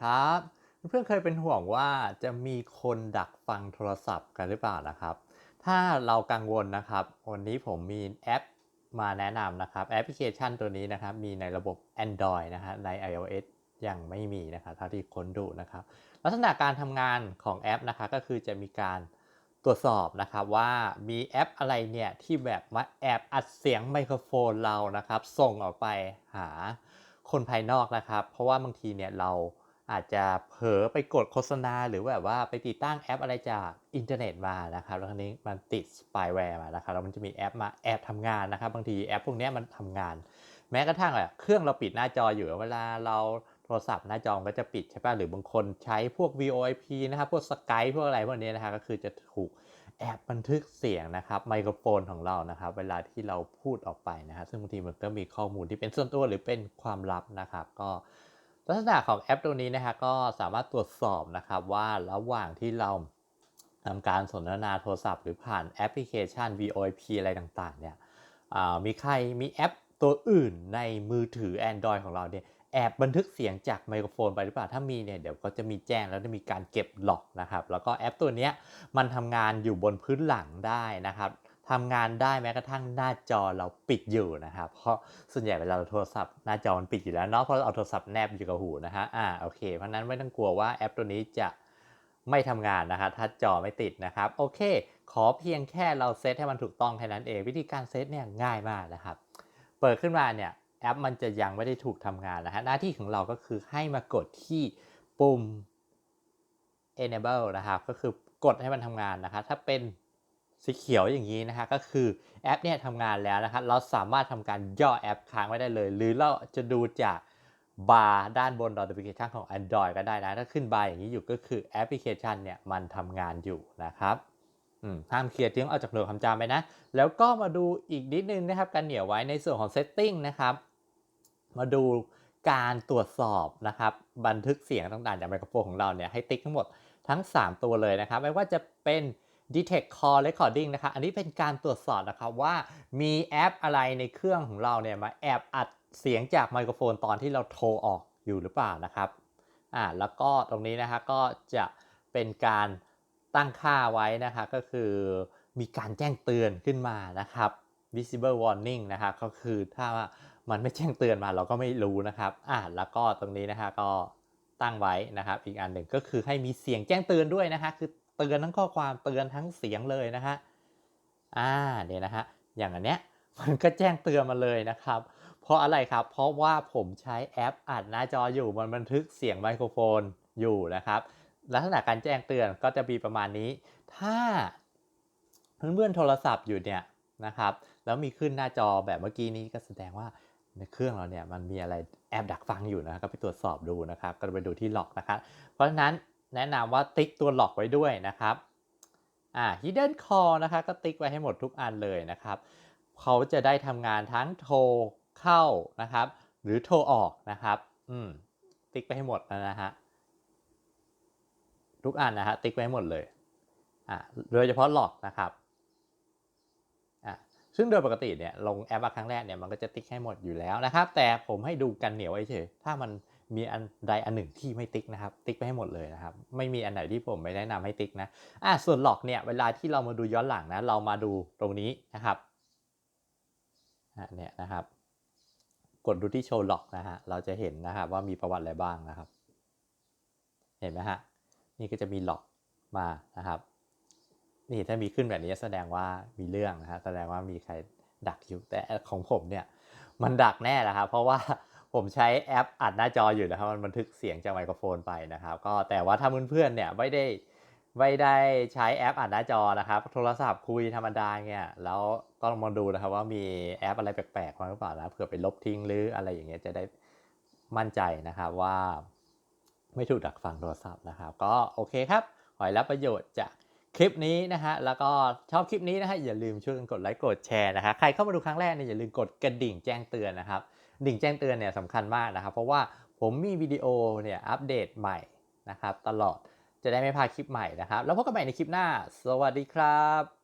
ครับ เพื่อนเคยเป็นห่วงว่าจะมีคนดักฟังโทรศัพท์กันหรือเปล่านะครับ ถ้าเรากังวลนะครับ วันนี้ผมมีแอปมาแนะนำนะครับ แอปพลิเคชันตัวนี้นะครับ มีในระบบ Android นะฮะใน iOS ยังไม่มีนะครับเท่าที่ค้นดูนะครับ ลักษณะการทำงานของแอปนะคะก็คือจะมีการตรวจสอบนะครับว่ามีแอปอะไรเนี่ยที่แบบมาแอบอัดเสียงไมโครโฟนเรานะครับ ส่งออกไปหาคนภายนอกนะครับ เพราะว่าบางทีเนี่ยเรา อาจจะเผลอไปกดโฆษณา หรือแบบว่าไปติดตั้งแอปอะไรจากอินเทอร์เน็ตมานะครับแล้วทีนี้มันติดสปายแวร์มานะครับแล้วมันจะมีแอปมาแอบทำงานนะครับ บางทีแอปพวกนี้มันทำงาน แม้กระทั่งแบบเครื่องเราปิดหน้าจออยู่เวลาเราโทรศัพท์หน้าจอก็จะปิดใช่ป่ะหรือบางคนใช้พวก VoIP นะครับพวก Skype พวกอะไรพวกนี้นะครับก็คือจะถูกแอบบันทึกเสียงนะครับไมโครโฟนของเรานะครับ เวลาที่เราพูดออกไปนะครับซึ่งบางทีมันก็มีข้อมูลที่เป็นส่วนตัวหรือเป็นความลับนะครับ ก็ ลักษณะของแอปตัวนี้นะฮะก็สามารถตรวจสอบนะครับว่าระหว่างที่เราทำการสนทนาโทรศัพท์ หรือผ่านแอปพลิเคชัน VoIP อะไรต่างๆเนี่ยมีใครมีแอปตัวอื่นในมือถือ Android ของเราเนี่ยแอบบันทึกเสียงจากไมโครโฟนไปหรือเปล่า ถ้ามีเนี่ยเดี๋ยวก็จะมีแจ้งแล้วจะมีการเก็บหลอกนะครับ แล้วก็แอปตัวนี้มันทำงานอยู่บนพื้นหลังได้นะครับ ทำงานได้แม้กระทั่งหน้าจอเราปิดอยู่นะครับ เพราะส่วนใหญ่เวลาเราโทรศัพท์หน้าจอมันปิดอยู่แล้วเนาะเพราะเราเอาโทรศัพท์แนบอยู่กับหูนะฮะอ่าโอเค เพราะนั้นไม่ต้องกลัวว่าแอปตัวนี้จะไม่ทำงานนะครับถ้าจอไม่ติดนะครับ โอเค ขอเพียงแค่เราเซตให้มันถูกต้องแค่นั้นเอง วิธีการเซตเนี่ยง่ายมากนะครับ เปิดขึ้นมาเนี่ยแอปมันจะยังไม่ได้ถูกทำงานนะฮะหน้าที่ของเราก็คือให้มากดที่ปุ่ม enable นะครับ ก็คือกดให้มันทำงานนะครับ ถ้าเป็น สีเขียวอย่างนี้นะฮะก็คือแอปเนี่ยทำงานแล้วนะครับเราสามารถทำการย่อแอปค้างไว้ได้เลย หรือเราจะดูจากบาร์ด้านบน notification ของ Android ก็ได้นะ ถ้าขึ้นบาร์อย่างนี้อยู่ก็คือแอปพลิเคชันเนี่ยมันทำงานอยู่นะครับห้ามเคลียร์ทิ้งออกจากหน่วยความจำไปนะ แล้วก็มาดูอีกนิดนึงนะครับ การเหนียวไว้ในส่วนของ setting นะครับ มาดูการตรวจสอบนะครับ บันทึกเสียงต่างๆจากไมโครโฟนของเราเนี่ยให้ติ๊กทั้งหมดทั้ง 3 ตัวเลยนะครับ ไม่ว่าจะเป็น detect call recording นะครับอันนี้เป็นการตรวจสอบนะครับว่ามีแอปอะไรในเครื่องของเราเนี่ยมาแอบอัดเสียงจากไมโครโฟนตอนที่เราโทรออกอยู่หรือเปล่านะครับอ่าแล้วก็ตรงนี้นะคะก็จะเป็นการตั้งค่าไว้นะคะก็คือมีการแจ้งเตือนขึ้นมานะครับ visible warning นะครับก็คือถ้ามันไม่แจ้งเตือนมาเราก็ไม่รู้นะครับอ่าแล้วก็ตรงนี้นะคะก็ตั้งไว้นะครับ อีกอันหนึ่งก็คือให้มีเสียงแจ้งเตือนด้วยนะคะคือ เตือนทั้งข้อความเตือนทั้งเสียงเลยนะฮะอ่าเนี่ยนะฮะอย่างอันเนี้ยมันก็แจ้งเตือนมาเลยนะครับ เพราะอะไรครับ เพราะว่าผมใช้แอปอัดหน้าจออยู่มันบันทึกเสียงไมโครโฟนอยู่นะครับ ลักษณะการแจ้งเตือนก็จะมีประมาณนี้ ถ้าเพื่อนๆโทรศัพท์อยู่เนี่ยนะครับ แล้วมีขึ้นหน้าจอแบบเมื่อกี้นี้ก็แสดงว่าในเครื่องเราเนี่ยมันมีอะไรแอบดักฟังอยู่นะก็ไปตรวจสอบดูนะครับ ก็ไปดูที่หลอกนะครับ เพราะฉะนั้น แนะนำว่าติ๊กตัวหลอกไว้ด้วยนะครับอ่า hidden call นะคะก็ติ๊กไว้ให้หมดทุกอันเลยนะครับ เขาจะได้ทำงานทั้งโทรเข้านะครับ หรือโทรออกนะครับ อืม ติ๊กไปให้หมดนะฮะ ทุกอันนะฮะ ติ๊กไว้ให้หมดเลย อ่าโดยเฉพาะหลอกนะครับ อ่าซึ่งโดยปกติเนี่ยลงแอปครั้งแรกเนี่ยมันก็จะติ๊กให้หมดอยู่แล้วนะครับ แต่ผมให้ดูกันเหนียวไว้เฉยถ้ามัน มีอันใดอันหนึ่งที่ไม่ติ๊กนะครับ ติ๊กไปให้หมดเลยนะครับ ไม่มีอันไหนที่ผมไม่แนะนำให้ติ๊กนะอ่าส่วนหลอกเนี่ยเวลาที่เรามาดูย้อนหลังนะ เรามาดูตรงนี้นะครับเนี่ยนะครับ กดดูที่โชว์หลอกนะฮะเราจะเห็นนะครับว่ามีประวัติอะไรบ้างนะครับ เห็นไหมฮะนี่ก็จะมีหลอกมานะครับ นี่ถ้ามีขึ้นแบบนี้แสดงว่ามีเรื่องนะฮะแสดงว่ามีใครดักอยู่แต่ของผมเนี่ยมันดักแน่แหละครับเพราะว่า ผมใช้แอปอัดหน้าจออยู่นะครับ มันบันทึกเสียงจากไมโครโฟนไปนะครับ ก็แต่ว่าถ้าเพื่อนๆเนี่ยไม่ได้ไม่ได้ใช้แอปอัดหน้าจอนะครับ โทรศัพท์คุยธรรมดาเนี่ยแล้วก็ลองมาดูนะครับว่ามีแอปอะไรแปลกๆมาหรือเปล่านะเผื่อไปลบทิ้งหรืออะไรอย่างเงี้ยจะได้มั่นใจนะครับว่าไม่ถูกดักฟังโทรศัพท์นะครับ ก็โอเคครับขอให้รับประโยชน์จากคลิปนี้นะฮะแล้วก็ชอบคลิปนี้นะฮะอย่าลืมช่วยกันกดไลค์กดแชร์นะฮะใครเข้ามาดูครั้งแรกเนี่ยอย่าลืมกดกระดิ่งแจ้งเตือนนะครับ ดิ่งแจ้งเตือนเนี่ยสำคัญมากนะครับ เพราะว่าผมมีวิดีโอเนี่ยอัปเดตใหม่นะครับ ตลอดจะได้ไม่พลาดคลิปใหม่นะครับ แล้วพบกันใหม่ในคลิปหน้า สวัสดีครับ